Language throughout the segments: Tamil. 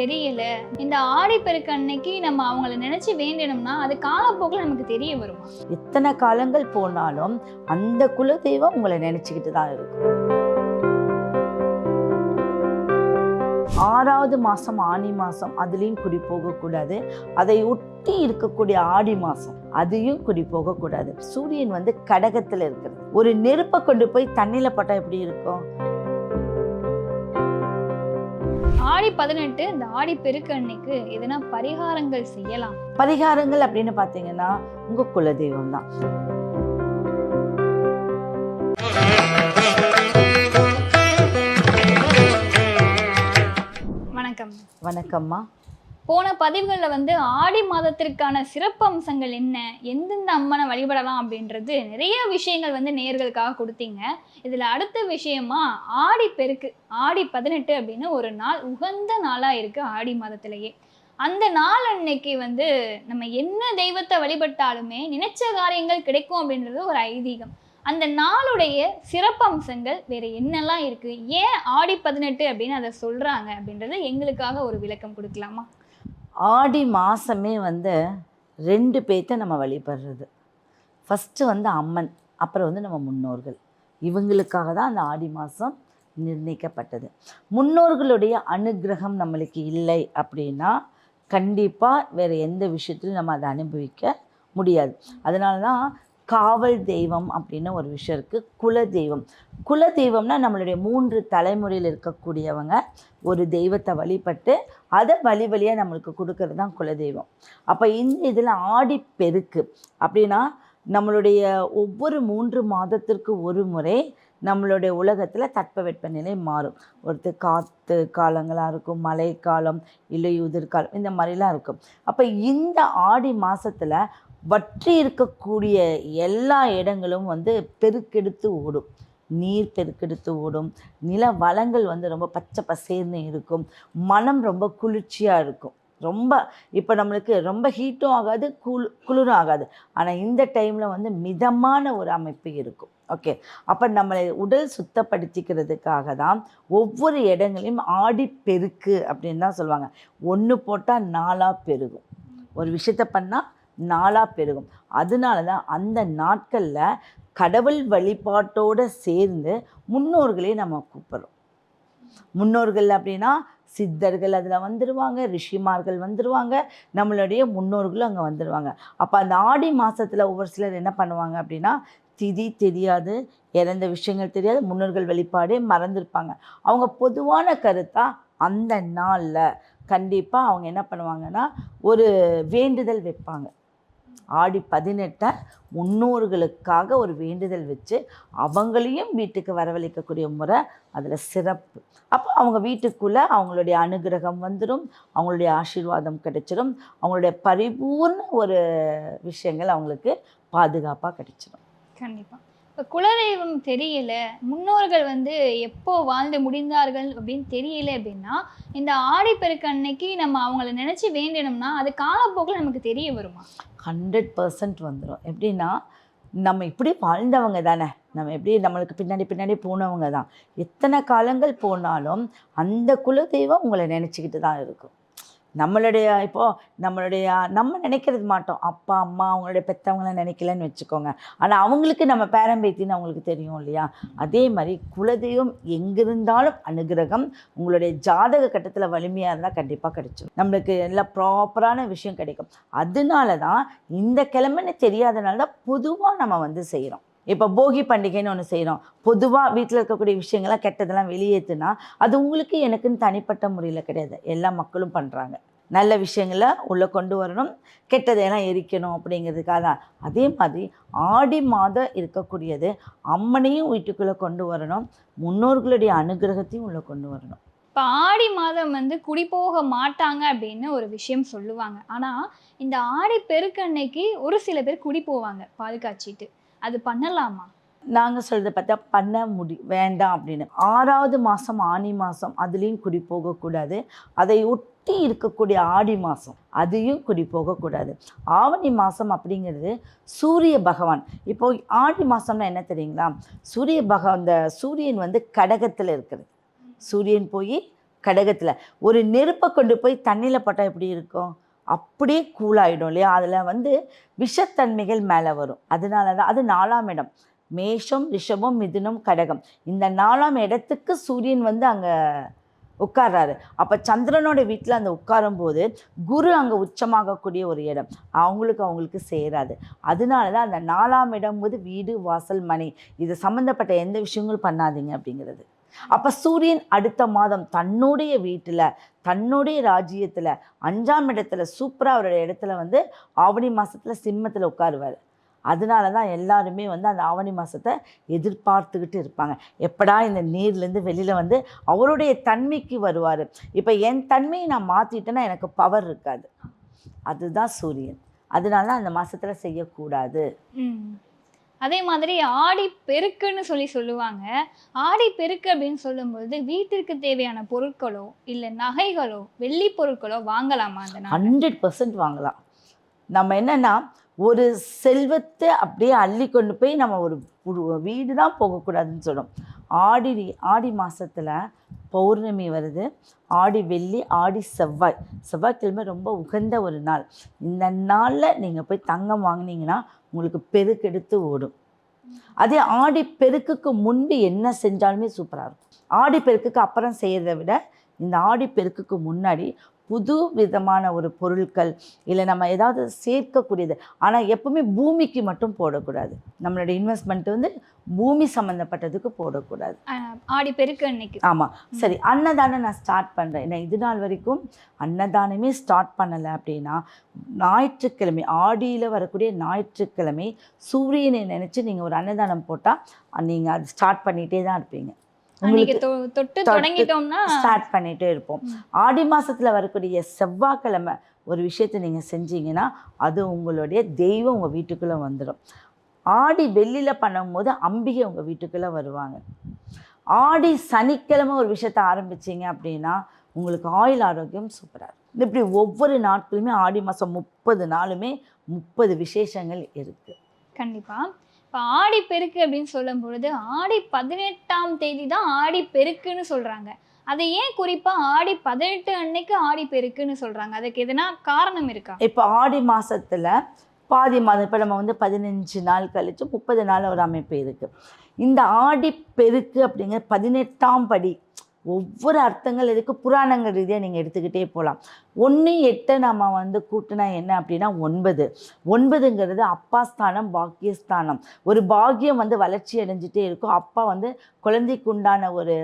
தெரியல. இந்த ஆடிப்பெருக்கு அன்னைக்கு நம்ம அவங்கள நினைச்சு வேண்டணும்னா அது காலப்போக்கில் நமக்கு தெரிய வருமா? எத்தனை காலங்கள் போனாலும் அந்த குல தெய்வம் உங்களை நினைச்சுக்கிட்டு தான் இருக்கும். ஆறாவது மாதம் ஆனி மாதம் அதுலேயும் குடி போகக்கூடாது. அதை ஒட்டி இருக்கக்கூடிய ஆடி மாதம் அதையும் குடி போகக்கூடாது. சூரியன் வந்து கடகத்தில் இருக்கிறது. ஒரு நெருப்பை கொண்டு போய் தண்ணியில் பட்டால் எப்படி இருக்கும்? ஆடி பதினெட்டு இந்த ஆடி பெருக்கு அன்னைக்கு எதனா பரிகாரங்கள் செய்யலாம்? பரிகாரங்கள் அப்படின்னு பார்த்தீங்கன்னா உங்கள் குலதெய்வம் தான். வணக்கம். வணக்கம்மா. போன பதிவுகளில் வந்து ஆடி மாதத்திற்கான சிறப்பு அம்சங்கள் என்ன? எந்தெந்த அம்மனை வழிபடலாம் அப்படின்றது நிறைய விஷயங்கள் வந்து நேர்களுக்காக கொடுத்தீங்க. இதில் அடுத்த விஷயமா ஆடி பெருக்கு ஆடி பதினெட்டு அப்படின்னு ஒரு நாள் உகந்த நாளாக இருக்குது ஆடி மாதத்திலேயே. அந்த நாள் அன்னைக்கு வந்து நம்ம என்ன தெய்வத்தை வழிபட்டாலுமே நினைச்ச காரியங்கள் கிடைக்கும் அப்படின்றது ஒரு ஐதீகம். அந்த நாளுடைய சிறப்பம்சங்கள் வேற என்னெல்லாம் இருக்கு? ஏன் ஆடி பதினெட்டு அப்படின்னு அதை சொல்றாங்க அப்படின்றது எங்களுக்காக ஒரு விளக்கம் கொடுக்கலாமா? ஆடி மாதமே வந்து ரெண்டு பேர்த்த நம்ம வழிபடுறது. ஃபஸ்ட்டு வந்து அம்மன் அப்புறம் வந்து நம்ம முன்னோர்கள். இவங்களுக்காக தான் அந்த ஆடி மாதம் நிர்ணயிக்கப்பட்டது. முன்னோர்களுடைய அனுக்கிரகம் நம்மளுக்கு இல்லை அப்படின்னா கண்டிப்பாக வேறு எந்த விஷயத்துலையும் நம்ம அதை அனுபவிக்க முடியாது. அதனால தான் காவல் தெய்வம் அப்படின்னு ஒரு விஷயம் இருக்குது குல தெய்வம். குல தெய்வம்னா நம்மளுடைய மூன்று தலைமுறையில் இருக்கக்கூடியவங்க ஒரு தெய்வத்தை வழிபட்டு அதை வழி வழியாக நம்மளுக்கு கொடுக்கறது தான் குலதெய்வம் அப்போ இந்த இதில் ஆடி பெருக்கு அப்படின்னா நம்மளுடைய ஒவ்வொரு மூன்று மாதத்திற்கு ஒரு முறை நம்மளுடைய உலகத்தில் தட்பவெட்ப நிலை மாறும். ஒருத்தர் காற்று காலங்களாக இருக்கும் மழைக்காலம் இல்லை உதிர்காலம் இந்த மாதிரிலாம் இருக்கும். அப்போ இந்த ஆடி மாதத்தில் வற்றி இருக்கக்கூடிய எல்லா இடங்களும் வந்து பெருக்கெடுத்து ஓடும். நீர் பெருக்கெடுத்து ஓடும். நில வளங்கள் வந்து ரொம்ப பச்சை பசேர்னு இருக்கும். மனம் ரொம்ப குளிர்ச்சியாக இருக்கும். ரொம்ப இப்போ நம்மளுக்கு ரொம்ப ஹீட்டும் ஆகாது குளு குளிரும் ஆகாது. ஆனால் இந்த டைமில் வந்து மிதமான ஒரு அமைப்பு இருக்கும். ஓகே அப்போ நம்மளை உடல் சுத்தப்படுத்திக்கிறதுக்காக தான் ஒவ்வொரு இடங்களையும் ஆடி பெருக்கு அப்படின்னு தான் சொல்லுவாங்க. ஒன்று போட்டால் நாலாக பெருகும். ஒரு விஷயத்த பண்ணால் நாளாக பெருகும். அதனால தான் அந்த நாட்களில் கடவுள் வழிபாட்டோடு சேர்ந்து முன்னோர்களே நம்ம கூப்பிட்றோம். முன்னோர்கள் அப்படின்னா சித்தர்கள் அதில் வந்துடுவாங்க ரிஷிமார்கள் வந்துடுவாங்க நம்மளுடைய முன்னோர்களும் அங்கே வந்துடுவாங்க அப்போ அந்த ஆடி மாதத்தில் ஒவ்வொரு சிலர் என்ன பண்ணுவாங்க அப்படின்னா திதி தெரியாது இறந்த விஷயங்கள் தெரியாது முன்னோர்கள் வழிபாடே மறந்துருப்பாங்க. அவங்க பொதுவான கருத்தாக அந்த நாளில் கண்டிப்பாக அவங்க என்ன பண்ணுவாங்கன்னா ஒரு வேண்டுதல் வைப்பாங்க. ஆடி பதினெட்டை முன்னோர்களுக்காக ஒரு வேண்டுதல் வச்சு அவங்களையும் வீட்டுக்கு வரவழைக்கக்கூடிய முறை அதில் சிறப்பு. அப்போ அவங்க வீட்டுக்குள்ளே அவங்களுடைய அனுகிரகம் வந்துடும் அவங்களுடைய ஆசீர்வாதம் கிடைச்சிடும் அவங்களுடைய பரிபூர்ண ஒரு விஷயங்கள் அவங்களுக்கு பாதுகாப்பாக கிடைச்சிடும் கண்டிப்பாக இப்போ குலதெய்வம் தெரியல. முன்னோர்கள் வந்து எப்போ வாழ்ந்து முடிந்தார்கள் அப்படின்னு தெரியல அப்படின்னா இந்த ஆடிப்பெருக்கு அன்னைக்கு நம்ம அவங்கள நினச்சி வேண்டணும்னா அது காலப்போக்கில் நமக்கு தெரிய வருமா? ஹண்ட்ரட் பர்சன்ட் வந்துடும் எப்படின்னா நம்ம இப்படி வாழ்ந்தவங்க தானே. நம்ம எப்படி நம்மளுக்கு பின்னாடி பின்னாடி போனவங்க தான். எத்தனை காலங்கள் போனாலும் அந்த குலதெய்வம் உங்களை நினச்சிக்கிட்டு தான் இருக்கும். நம்மளுடைய இப்போது நம்மளுடைய நம்ம நினைக்கிறது மாட்டோம். அப்பா அம்மா அவங்களுடைய பெற்றவங்கள நினைக்கலன்னு வச்சுக்கோங்க. ஆனால் அவங்களுக்கு நம்ம பேரம்பேத்தின்னு அவங்களுக்கு தெரியும் இல்லையா? அதே மாதிரி குலதெய்வம் எங்கிருந்தாலும் அனுகிரகம் உங்களுடைய ஜாதக கட்டத்தில் வலிமையாக இருந்தால் கண்டிப்பாக கிடைச்சிடும் நம்மளுக்கு எல்லாம் ப்ராப்பரான விஷயம் கிடைக்கும். அதனால தான் இந்த கிழமைன்னு தெரியாதனால தான் பொதுவாக நம்ம வந்து செய்கிறோம் இப்போ போகி பண்டிகைன்னு ஒன்று செய்கிறோம் பொதுவாக வீட்டில் இருக்கக்கூடிய விஷயங்கள்லாம் கெட்டதெல்லாம் வெளியேற்றுனா அது உங்களுக்கு எனக்குன்னு தனிப்பட்ட முறையில் கிடையாது. எல்லா மக்களும் பண்ணுறாங்க நல்ல விஷயங்களை உள்ளே கொண்டு வரணும். கெட்டதையெல்லாம் எரிக்கணும் அப்படிங்கிறதுக்காக தான். அதே மாதிரி ஆடி மாதம் இருக்கக்கூடியது அம்மனையும் வீட்டுக்குள்ளே கொண்டு வரணும். முன்னோர்களுடைய அனுகிரகத்தையும் உள்ளே கொண்டு வரணும். இப்போ ஆடி மாதம் வந்து குடி போக மாட்டாங்க அப்படின்னு ஒரு விஷயம் சொல்லுவாங்க. ஆனால் இந்த ஆடி பெருக்கன்னைக்கு ஒரு சில பேர் குடி போவாங்க பால் காய்ச்சிட்டு. அது பண்ணலாமா? நாங்கள் சொல்கிறத பார்த்தா பண்ண முடி வேண்டாம் அப்படின்னு. ஆறாவது மாதம் ஆனி மாதம் அதுலேயும் குடி போகக்கூடாது அதை ஒட்டி இருக்கக்கூடிய ஆடி மாதம் அதையும் குடி போகக்கூடாது ஆவணி மாதம் அப்படிங்கிறது சூரிய பகவான். இப்போ ஆடி மாதம்னா என்ன தெரியுங்களா? சூரிய பகவான் அந்த சூரியன் வந்து கடகத்தில் இருக்கிறது சூரியன் போய் கடகத்தில். ஒரு நெருப்பை கொண்டு போய் தண்ணியில் போட்டால் எப்படி இருக்கும்? அப்படியே கூலாயிடும் இல்லையா? அதில் வந்து விஷத்தன்மைகள் மேலே வரும். அதனால தான் அது நாலாம் இடம். மேஷம் ரிஷபம் மிதுனம் கடகம். இந்த நாலாம் இடத்துக்கு சூரியன் வந்து அங்கே உட்கார்றாரு. அப்போ சந்திரனோட வீட்டில் அந்த உட்காரும்போது குரு அங்கே உச்சமாகக்கூடிய ஒரு இடம். அவங்களுக்கு அவங்களுக்கு சேராது. அதனால தான் அந்த நாலாம் இடம் போது வீடு வாசல் மனை. இது சம்மந்தப்பட்ட எந்த விஷயங்களும் பண்ணாதீங்க அப்படிங்கிறது. அப்போ சூரியன் அடுத்த மாதம் தன்னுடைய வீட்டில் தன்னுடைய ராஜ்யத்தில் அஞ்சாம் இடத்துல சூப்பராக அவருடைய இடத்துல வந்து ஆவணி மாதத்தில் சிம்மத்தில் உட்காருவார். அதனால தான் எல்லாருமே வந்து அந்த ஆவணி மாதத்தை எதிர்பார்த்துக்கிட்டு இருப்பாங்க. எப்படா இந்த நீர்லேருந்து வெளியில் வந்து அவருடைய தன்மைக்கு வருவார். இப்போ என் தன்மையை நான் மாற்றிட்டேன்னா எனக்கு பவர் இருக்காது. அதுதான் சூரியன். அதனால தான் அந்த மாதத்தில் செய்யக்கூடாது. அதே மாதிரி ஆடி பெருக்குன்னு சொல்லி சொல்லுவாங்க. ஆடி பெருக்கு அப்படின்னு சொல்லும்போது வீட்டிற்கு தேவையான பொருட்களோ இல்லை நகைகளோ வெள்ளி பொருட்களோ வாங்கலாமா அந்த ஹண்ட்ரட் பர்சன்ட் வாங்கலாம். நம்ம என்னன்னா ஒரு செல்வத்தை அப்படியே அள்ளி கொண்டு போய் நம்ம ஒரு ஒரு வீடு தான் போகக்கூடாதுன்னு சொல்றோம். ஆடி ஆடி மாதத்தில் பௌர்ணமி வருது. ஆடி வெள்ளி ஆடி செவ்வாய். செவ்வாய்க்கிழமை ரொம்ப உகந்த ஒரு நாள். இந்த நாளில் நீங்கள் போய் தங்கம் வாங்கினீங்கன்னா உங்களுக்கு பெருக்கெடுத்து ஓடும். அதே ஆடி பெருக்குக்கு முன்பு என்ன செஞ்சாலுமே சூப்பராக இருக்கும். ஆடி பெருக்குக்கு அப்புறம் செய்கிறத விட இந்த ஆடி பெருக்குக்கு முன்னாடி புது விதமான ஒரு பொருட்கள் இல்லை நம்ம ஏதாவது சேர்க்கக்கூடியது. ஆனால் எப்பவுமே பூமிக்கு மட்டும் போடக்கூடாது. நம்மளோட இன்வெஸ்ட்மெண்ட் வந்து பூமி சம்மந்தப்பட்டதுக்கு போடக்கூடாது. ஆடி பெருக்கு அன்னைக்கு. ஆமாம் சரி அன்னதானம் நான் ஸ்டார்ட் பண்ணுறேன் ஏன்னா இது நாள் வரைக்கும் அன்னதானமே ஸ்டார்ட் பண்ணலை அப்படின்னா ஞாயிற்றுக்கிழமை ஆடியில் வரக்கூடிய ஞாயிற்றுக்கிழமை சூரியனை நினச்சி நீங்கள் ஒரு அன்னதானம் போட்டால் நீங்கள் அது ஸ்டார்ட் பண்ணிகிட்டே தான் இருப்பீங்க. தொட்டு தொடங்கிட்டோம்னா ஸ்டார்ட் பண்ணிகிட்டே இருப்போம். ஆடி மாசத்துல வரக்கூடிய செவ்வாய்க்கிழமை ஒரு விஷயத்தை நீங்கள் செஞ்சீங்கன்னா அது உங்களுடைய தெய்வம் உங்கள் வீட்டுக்குள்ளே வந்துடும் ஆடி வெள்ளியில் பண்ணும்போது அம்பிகை உங்கள் வீட்டுக்குள்ளே வருவாங்க. ஆடி சனிக்கிழமை ஒரு விஷயத்தை ஆரம்பிச்சீங்க அப்படின்னா உங்களுக்கு ஆயுள் ஆரோக்கியம் சூப்பராக இருக்கும். இப்படி ஒவ்வொரு நாட்களுமே ஆடி மாதம் முப்பது நாளுமே முப்பது விசேஷங்கள் இருக்குது கண்டிப்பா. இப்போ ஆடி பெருக்கு அப்படின்னு சொல்லும் பொழுது ஆடி பதினெட்டாம் தேதி தான் ஆடி பெருக்குன்னு சொல்கிறாங்க அதை ஏன் குறிப்பாக ஆடி பதினெட்டு அன்னைக்கு ஆடி பெருக்குன்னு சொல்கிறாங்க அதுக்கு எதனா காரணம் இருக்கா? இப்போ ஆடி மாதத்தில் பாதி மாதம் இப்போ நம்ம வந்து பதினஞ்சு நாள் கழித்து முப்பது நாள் ஒரு அமைப்பு இருக்குது இந்த ஆடி பெருக்கு அப்படிங்கிற பதினெட்டாம் படி ஒவ்வொரு அர்த்தங்கள் இதுக்கு புராணங்கள் ரீதியாக நீங்கள் எடுத்துக்கிட்டே போகலாம் ஒன்று எட்டை நம்ம வந்து கூட்டினா என்ன அப்படின்னா ஒன்பது. ஒன்பதுங்கிறது அப்பா ஸ்தானம் பாக்கியஸ்தானம் ஒரு பாக்கியம் வந்து வளர்ச்சி அடைஞ்சிட்டே இருக்கும். அப்பா வந்து குழந்தைக்குண்டான ஒரு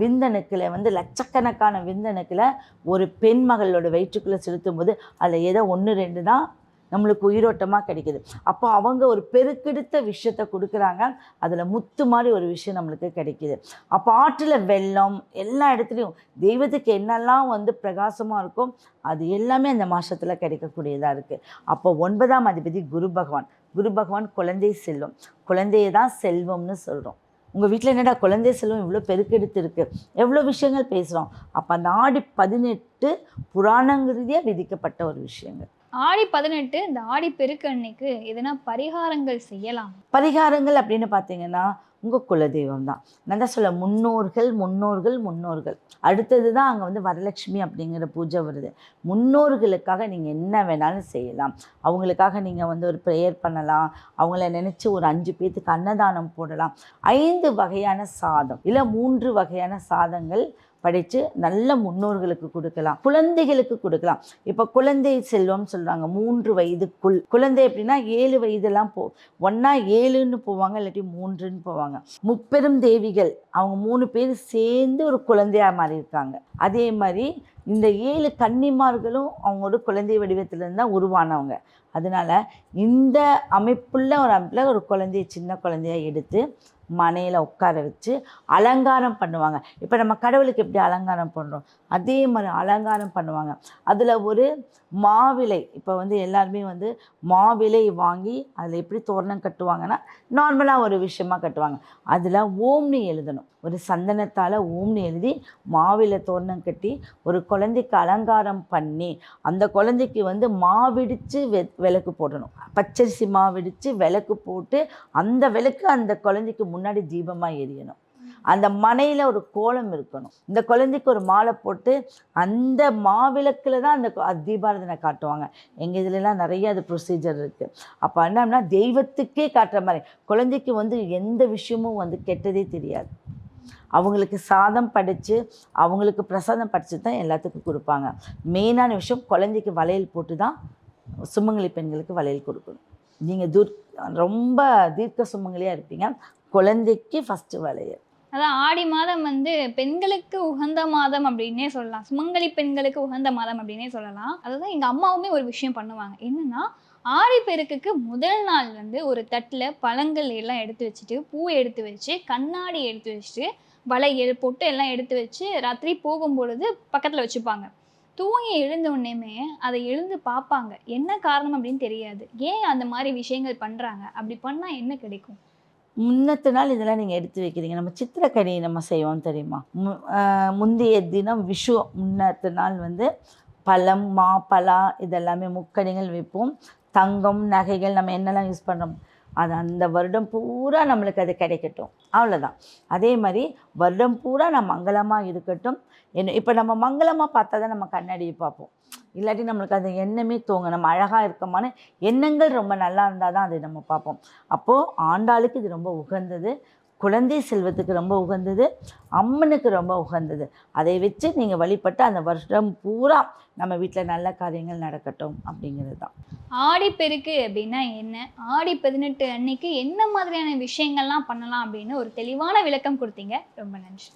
விந்தணுக்களை வந்து லட்சக்கணக்கான விந்தணுக்களை ஒரு பெண் மகளோட வயிற்றுக்குள்ளே செலுத்தும் போது அதில் ஏதோ ஒன்று ரெண்டு தான் நம்மளுக்கு உயிரோட்டமாக கிடைக்குது. அப்போ அவங்க ஒரு பெருக்கெடுத்த விஷயத்தை கொடுக்குறாங்க. அதில் முத்து மாதிரி ஒரு விஷயம் நம்மளுக்கு கிடைக்கிது. அப்போ ஆற்றில் வெள்ளம் எல்லா இடத்துலையும் தெய்வத்துக்கு என்னெல்லாம் வந்து பிரகாசமாக இருக்கோ அது எல்லாமே அந்த மாதத்தில் கிடைக்கக்கூடியதாக இருக்குது அப்போ ஒன்பதாம் அதிபதி குரு பகவான். குரு பகவான் குழந்தை செல்வம். குழந்தையை தான் செல்வம்னு சொல்கிறோம் உங்கள் வீட்டில் என்னடா குழந்தை செல்வம் இவ்வளோ பெருக்கெடுத்து இருக்குது எவ்வளோ விஷயங்கள் பேசுகிறோம் அப்போ அந்த ஆடி பதினெட்டு புராணங்கிறதே விதிக்கப்பட்ட ஒரு விஷயங்கள். ஆடி பதினெட்டு இந்த ஆடி பெருக்கு அன்னைக்கு எதனா பரிகாரங்கள் செய்யலாம்? பரிகாரங்கள் அப்படின்னு பார்த்தீங்கன்னா உங்கள் குலதெய்வம் தான். நான் தான் சொல்ல முன்னோர்கள் முன்னோர்கள் முன்னோர்கள். அடுத்தது தான் அங்கே வந்து வரலட்சுமி அப்படிங்கிற பூஜை வருது. முன்னோர்களுக்காக நீங்கள் என்ன வேணாலும் செய்யலாம். அவங்களுக்காக நீங்கள் வந்து ஒரு ப்ரேயர் பண்ணலாம். அவங்கள நினச்சி ஒரு அஞ்சு பேர்த்துக்கு அன்னதானம் போடலாம். ஐந்து வகையான சாதம் இல்லை மூன்று வகையான சாதங்கள் படித்து நல்ல முன்னோர்களுக்கு கொடுக்கலாம் குழந்தைகளுக்கு கொடுக்கலாம். இப்போ குழந்தை செல்வம் சொல்கிறாங்க மூன்று வயதுக்குள். குழந்தை எப்படின்னா ஏழு வயதெல்லாம் போ ஒன்றா ஏழுன்னு போவாங்க இல்லாட்டி மூன்றுன்னு போவாங்க. முப்பெரும் தேவிகள் அவங்க மூணு பேர் சேர்ந்து ஒரு குழந்தையாக மாறி இருக்காங்க அதே மாதிரி இந்த ஏழு கன்னிமார்களும் அவங்களோட குழந்தை வடிவத்திலேருந்து தான் உருவானவங்க. அதனால இந்த அமைப்புள்ள ஒரு அமைப்பில் ஒரு குழந்தைய சின்ன குழந்தையாக எடுத்து மனையில் உட்கார வச்சு அலங்காரம் பண்ணுவாங்க. இப்போ நம்ம கடவுளுக்கு எப்படி அலங்காரம் பண்ணுறோம் அதே மாதிரி அலங்காரம் பண்ணுவாங்க. அதில் ஒரு மாவிலை இப்போ வந்து எல்லாருமே வந்து மாவிலை வாங்கி அதில் எப்படி தோரணம் கட்டுவாங்கன்னா நார்மலாக ஒரு விஷயமாக கட்டுவாங்க. அதில் ஓம்னி எழுதணும். ஒரு சந்தனத்தால் ஓம்னி எழுதி மாவிலை தோரணம் கட்டி ஒரு குழந்தைக்கு அலங்காரம் பண்ணி அந்த குழந்தைக்கு வந்து மாவிடிச்சு வெ விளக்கு போடணும். பச்சரிசி மாவிடிச்சு விளக்கு போட்டு அந்த விளக்கு அந்த குழந்தைக்கு முன் முன்னாடி தீபமாக எரியணும். அந்த மனையில் ஒரு கோலம் இருக்கணும். இந்த குழந்தைக்கு ஒரு மாலை போட்டு அந்த மாவிளக்கில் தான் அந்த தீபாரதனை காட்டுவாங்க. எங்கள் இதுலலாம் நிறைய அது ப்ரொசீஜர் இருக்குது அப்போ என்னன்னா தெய்வத்துக்கே காட்டுற மாதிரி. குழந்தைக்கு வந்து எந்த விஷயமும் வந்து கெட்டதே தெரியாது. அவங்களுக்கு சாதம் படித்து அவங்களுக்கு பிரசாதம் படித்து தான் எல்லாத்துக்கும் கொடுப்பாங்க. மெயினான விஷயம் குழந்தைக்கு வளையல் போட்டு தான் சுமங்கலி பெண்களுக்கு வளையல் கொடுக்கணும். நீங்கள் துர் ரொம்ப தீர்க்க சுமங்கலியாக இருப்பீங்க. குழந்தைக்கு ஃபஸ்ட்டு வளையல். அதான் ஆடி மாதம் வந்து பெண்களுக்கு உகந்த மாதம் அப்படின்னே சொல்லலாம். சுமங்கலி பெண்களுக்கு உகந்த மாதம் அப்படின்னே சொல்லலாம். அதுதான் எங்கள் அம்மாவுமே ஒரு விஷயம் பண்ணுவாங்க. என்னன்னா ஆடி பெருக்குக்கு முதல் நாள் வந்து ஒரு தட்டில் பழங்கள் எல்லாம் எடுத்து வச்சுட்டு பூ எடுத்து வச்சு கண்ணாடி எடுத்து வச்சுட்டு வளையல் பொட்டு எல்லாம் எடுத்து வச்சு ராத்திரி போகும் பொழுது பக்கத்தில் வச்சுப்பாங்க. தூங்கி எழுந்த உடனேமே அதை எழுந்து பார்ப்பாங்க. என்ன காரணம் அப்படின்னு தெரியாது. ஏன் அந்த மாதிரி விஷயங்கள் பண்ணுறாங்க அப்படி பண்ணால் என்ன கிடைக்கும்? முன்னத்து நாள் இதெல்லாம் நீங்கள் எடுத்து வைக்கிறீங்க. நம்ம சித்திரக்கனி நம்ம செய்வோம் தெரியுமா? மு- முந்தைய தினம் விஷு முன்னத்து நாள் வந்து பழம் மா பலா இதெல்லாமே முக்கணிகள் வைப்போம். தங்கம் நகைகள் நம்ம என்னெல்லாம் யூஸ் பண்ணுறோம் அது அந்த வருடம் பூரா நம்மளுக்கு அது கிடைக்கட்டும். அவ்வளோதான் அதே மாதிரி வருடம் பூரா நான் மங்களமாக இருக்கட்டும். என்ன இப்போ நம்ம மங்களமாக பார்த்தா தான் நம்ம கண்ணாடியை பார்ப்போம். இல்லாட்டி நம்மளுக்கு அது எண்ணமே தோங்க நம்ம அழகாக இருக்கமான எண்ணங்கள் ரொம்ப நல்லா இருந்தால் தான் அதை நம்ம பார்ப்போம். அப்போது ஆண்டாளுக்கு இது ரொம்ப உகந்தது. குழந்தை செல்வத்துக்கு ரொம்ப உகந்தது. அம்மனுக்கு ரொம்ப உகந்தது. அதை வச்சு நீங்கள் வழிபட்டு அந்த வருஷம் பூரா நம்ம வீட்டில் நல்ல காரியங்கள் நடக்கட்டும் அப்படிங்கிறது தான். ஆடிப்பெருக்கு அப்படின்னா என்ன? ஆடி பதினெட்டு அன்னைக்கு என்ன மாதிரியான விஷயங்கள்லாம் பண்ணலாம் அப்படின்னு ஒரு தெளிவான விளக்கம் கொடுத்தீங்க. ரொம்ப நன்றி.